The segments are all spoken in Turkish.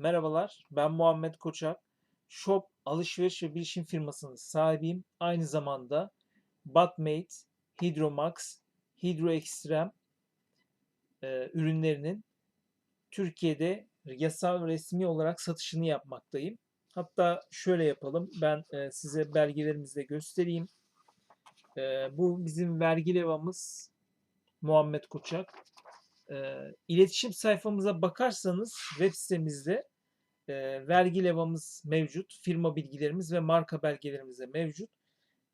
Merhabalar, ben Muhammed Koçak. Shop alışveriş ve bilişim firmasının sahibiyim. Aynı zamanda Batmate, Hydromax, Hydro Extreme e, ürünlerinin Türkiye'de yasal resmi olarak satışını yapmaktayım. Hatta şöyle yapalım. Ben e, size belgelerimizi de göstereyim. E, bu bizim vergi levhamız Muhammed Koçak. E, iletişim sayfamıza bakarsanız web sitemizde e, vergi levhamız mevcut, firma bilgilerimiz ve marka belgelerimiz de mevcut.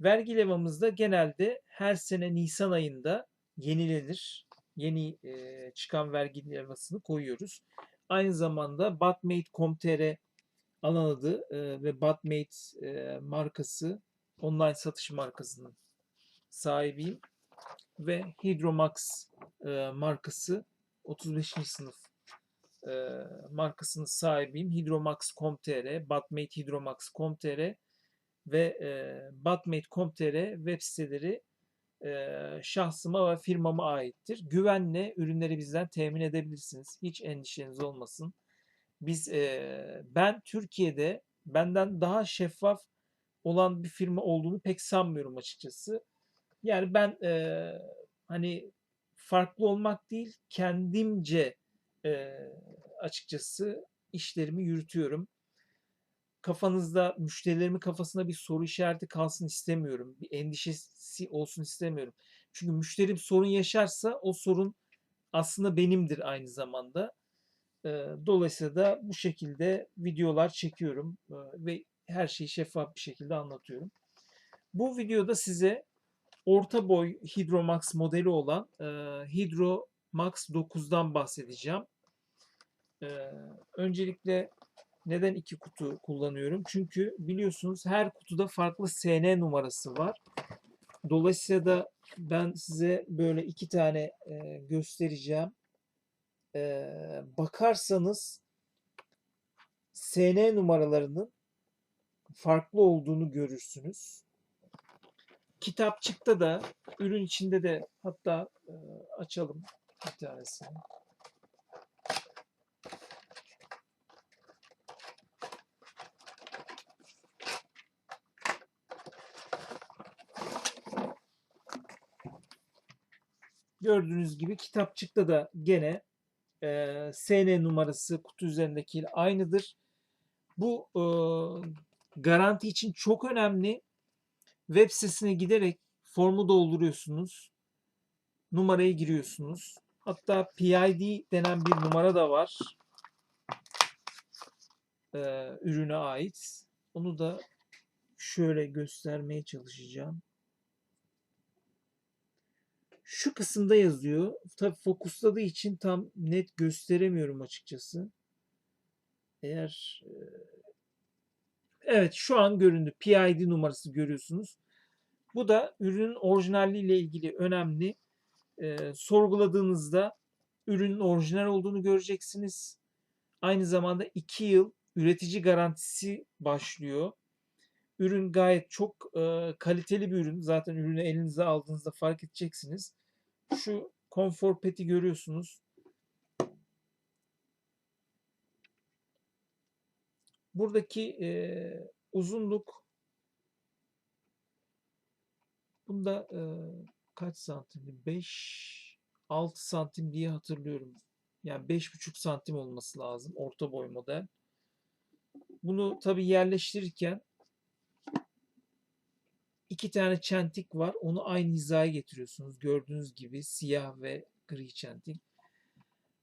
Vergi levhamızda genelde her sene Nisan ayında yenilenir. Yeni e, çıkan vergi levhasını koyuyoruz. Aynı zamanda Batmate.com.tr alan adı e, ve Batmate e, markası online satış markasının sahibiyim ve Hydromax e, markası 35. sınıf e, markasının sahibiyim. Hydromax.com.tr, Batmate Hydromax.com.tr ve e, Batmate.com.tr web siteleri e, şahsıma ve firmama aittir. Güvenle ürünleri bizden temin edebilirsiniz. Hiç endişeniz olmasın. Biz e, ben Türkiye'de benden daha şeffaf olan bir firma olduğunu pek sanmıyorum açıkçası. Yani ben e, hani farklı olmak değil kendimce e, açıkçası işlerimi yürütüyorum. Kafanızda müşterilerimin kafasında bir soru işareti kalsın istemiyorum. Bir endişesi olsun istemiyorum. Çünkü müşterim sorun yaşarsa o sorun aslında benimdir aynı zamanda. Dolayısıyla da bu şekilde videolar çekiyorum ve her şeyi şeffaf bir şekilde anlatıyorum. Bu videoda size orta boy Hydromax modeli olan e, Hydromax 9'dan bahsedeceğim. E, öncelikle neden iki kutu kullanıyorum? Çünkü biliyorsunuz her kutuda farklı SN numarası var. Dolayısıyla da ben size böyle iki tane e, göstereceğim. E, bakarsanız SN numaralarının farklı olduğunu görürsünüz. Kitapçıkta da ürün içinde de hatta e, açalım bir tanesini. Gördüğünüz gibi kitapçıkta da gene e, SN numarası kutu üzerindekiyle aynıdır. Bu e, garanti için çok önemli. Web sitesine giderek formu dolduruyorsunuz. Numarayı giriyorsunuz. Hatta PID denen bir numara da var. E, ürüne ait. Onu da şöyle göstermeye çalışacağım. Şu kısımda yazıyor. Tabi fokusladığı için tam net gösteremiyorum açıkçası. Eğer Evet şu an göründü. PID numarası görüyorsunuz. Bu da ürünün orijinalliği ile ilgili önemli. Ee, sorguladığınızda ürünün orijinal olduğunu göreceksiniz. Aynı zamanda 2 yıl üretici garantisi başlıyor. Ürün gayet çok e, kaliteli bir ürün. Zaten ürünü elinize aldığınızda fark edeceksiniz. Şu konfor peti görüyorsunuz. Buradaki e, uzunluk bunda e, kaç santim? 5 6 santim diye hatırlıyorum. Yani 5,5 santim olması lazım orta boy model. Bunu tabi yerleştirirken iki tane çentik var. Onu aynı hizaya getiriyorsunuz. Gördüğünüz gibi siyah ve gri çentik.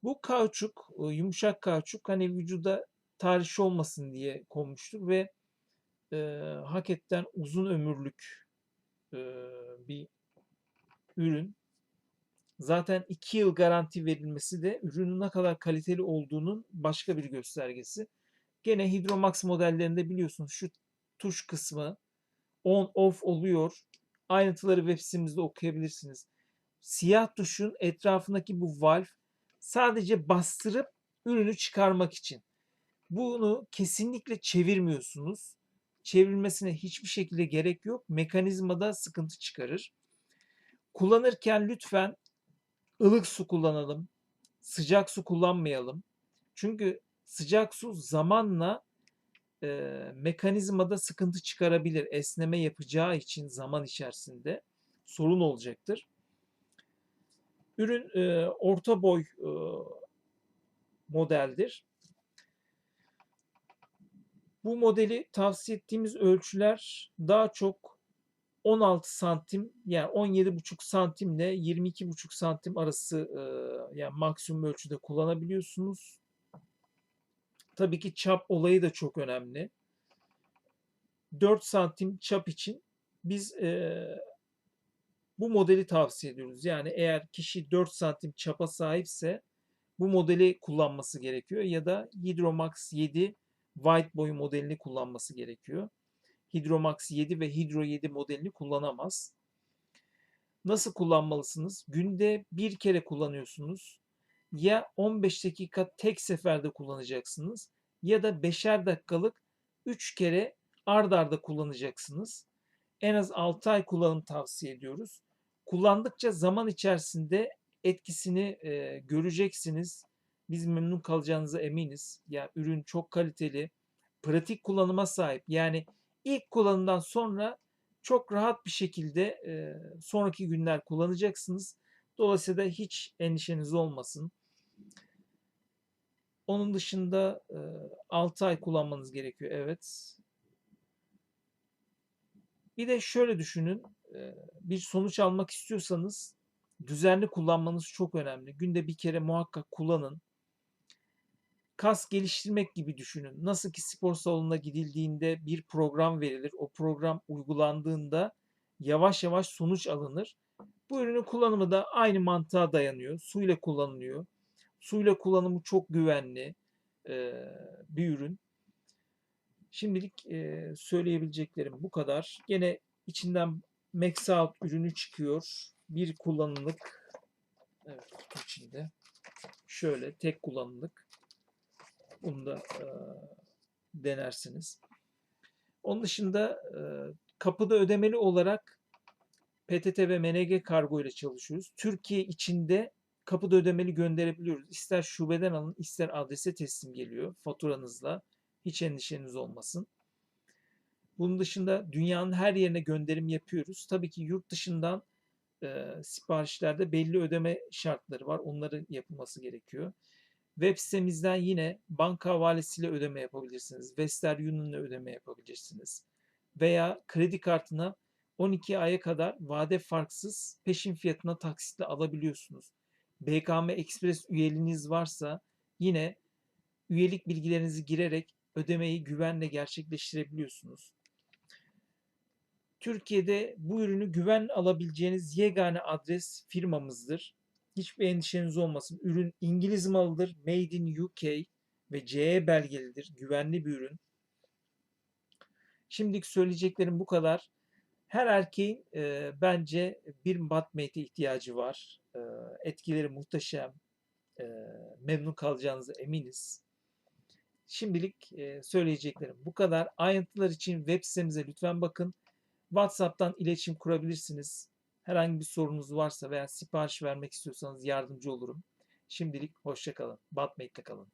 Bu kauçuk, yumuşak kauçuk hani vücuda tarihçi olmasın diye konmuştur ve e, hakikaten uzun ömürlük e, bir ürün. Zaten 2 yıl garanti verilmesi de ürünün ne kadar kaliteli olduğunun başka bir göstergesi. Gene Hydromax modellerinde biliyorsunuz şu tuş kısmı on off oluyor. Ayrıntıları web sitemizde okuyabilirsiniz. Siyah tuşun etrafındaki bu valve sadece bastırıp ürünü çıkarmak için. Bunu kesinlikle çevirmiyorsunuz. Çevrilmesine hiçbir şekilde gerek yok. Mekanizmada sıkıntı çıkarır. Kullanırken lütfen ılık su kullanalım. Sıcak su kullanmayalım. Çünkü sıcak su zamanla e, mekanizmada sıkıntı çıkarabilir. Esneme yapacağı için zaman içerisinde sorun olacaktır. Ürün e, orta boy e, modeldir. Bu modeli tavsiye ettiğimiz ölçüler daha çok 16 santim yani 17,5 santimle 22,5 santim arası e, yani maksimum ölçüde kullanabiliyorsunuz. Tabii ki çap olayı da çok önemli. 4 santim çap için biz e, bu modeli tavsiye ediyoruz. Yani eğer kişi 4 santim çapa sahipse bu modeli kullanması gerekiyor ya da Hydromax 7 white boy modelini kullanması gerekiyor. Hydromax 7 ve Hydro 7 modelini kullanamaz. Nasıl kullanmalısınız? Günde bir kere kullanıyorsunuz. Ya 15 dakika tek seferde kullanacaksınız ya da 5'er dakikalık 3 kere ard arda kullanacaksınız. En az 6 ay kullanım tavsiye ediyoruz. Kullandıkça zaman içerisinde etkisini e, göreceksiniz. Biz memnun kalacağınıza eminiz. Ya yani ürün çok kaliteli, pratik kullanıma sahip. Yani ilk kullanımdan sonra çok rahat bir şekilde e, sonraki günler kullanacaksınız. Dolayısıyla hiç endişeniz olmasın. Onun dışında e, 6 ay kullanmanız gerekiyor. Evet. Bir de şöyle düşünün. E, bir sonuç almak istiyorsanız düzenli kullanmanız çok önemli. Günde bir kere muhakkak kullanın. Kas geliştirmek gibi düşünün. Nasıl ki spor salonuna gidildiğinde bir program verilir. O program uygulandığında yavaş yavaş sonuç alınır. Bu ürünün kullanımı da aynı mantığa dayanıyor. Suyla kullanılıyor. Suyla kullanımı çok güvenli bir ürün. Şimdilik söyleyebileceklerim bu kadar. Gene içinden Max Out ürünü çıkıyor. Bir kullanımlık. Evet içinde. Şöyle tek kullanımlık. Bunu da e, denersiniz. Onun dışında e, kapıda ödemeli olarak PTT ve MNG kargo ile çalışıyoruz. Türkiye içinde kapıda ödemeli gönderebiliyoruz. İster şubeden alın, ister adrese teslim geliyor faturanızla. Hiç endişeniz olmasın. Bunun dışında dünyanın her yerine gönderim yapıyoruz. Tabii ki yurt dışından e, siparişlerde belli ödeme şartları var. Onların yapılması gerekiyor. Web sitemizden yine banka havalesiyle ödeme yapabilirsiniz. Western Union'la ödeme yapabilirsiniz. Veya kredi kartına 12 aya kadar vade farksız peşin fiyatına taksitle alabiliyorsunuz. BKM Express üyeliğiniz varsa yine üyelik bilgilerinizi girerek ödemeyi güvenle gerçekleştirebiliyorsunuz. Türkiye'de bu ürünü güven alabileceğiniz yegane adres firmamızdır. Hiçbir endişeniz olmasın. Ürün İngiliz malıdır. Made in UK ve CE belgelidir. Güvenli bir ürün. Şimdilik söyleyeceklerim bu kadar. Her erkeğin e, bence bir batmate'e ihtiyacı var. E, etkileri muhteşem. E, memnun kalacağınıza eminiz. Şimdilik e, söyleyeceklerim bu kadar. Ayrıntılar için web sitemize lütfen bakın. WhatsApp'tan iletişim kurabilirsiniz. Herhangi bir sorunuz varsa veya sipariş vermek istiyorsanız yardımcı olurum. Şimdilik hoşçakalın. Batmate'le kalın.